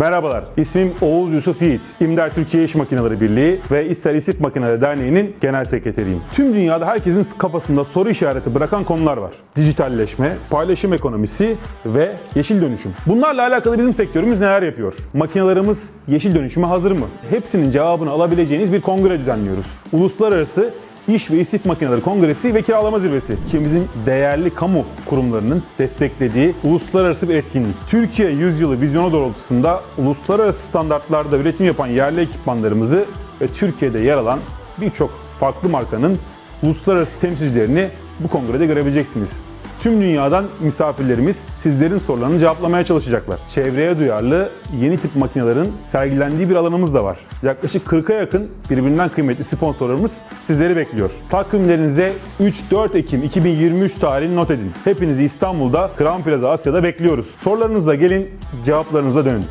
Merhabalar, ismim Oğuz Yusuf Yiğit. İmder Türkiye İş Makineleri Birliği ve İster İstif Makineleri Derneği'nin genel sekreteriyim. Tüm dünyada herkesin kafasında soru işareti bırakan konular var. Dijitalleşme, paylaşım ekonomisi ve yeşil dönüşüm. Bunlarla alakalı bizim sektörümüz neler yapıyor? Makinelerimiz yeşil dönüşüme hazır mı? Hepsinin cevabını alabileceğiniz bir kongre düzenliyoruz. Uluslararası İş ve İstif Makineleri Kongresi ve Kiralama Zirvesi. Ülkemizin değerli kamu kurumlarının desteklediği uluslararası bir etkinlik. Türkiye yüzyılı vizyonu doğrultusunda uluslararası standartlarda üretim yapan yerli ekipmanlarımızı ve Türkiye'de yer alan birçok farklı markanın uluslararası temsilcilerini bu kongrede görebileceksiniz. Tüm dünyadan misafirlerimiz sizlerin sorularını cevaplamaya çalışacaklar. Çevreye duyarlı yeni tip makinelerin sergilendiği bir alanımız da var. Yaklaşık 40'a yakın birbirinden kıymetli sponsorlarımız sizleri bekliyor. Takvimlerinize 3-4 Ekim 2023 tarihini not edin. Hepinizi İstanbul'da Crown Plaza Asya'da bekliyoruz. Sorularınızla gelin, cevaplarınıza dönün.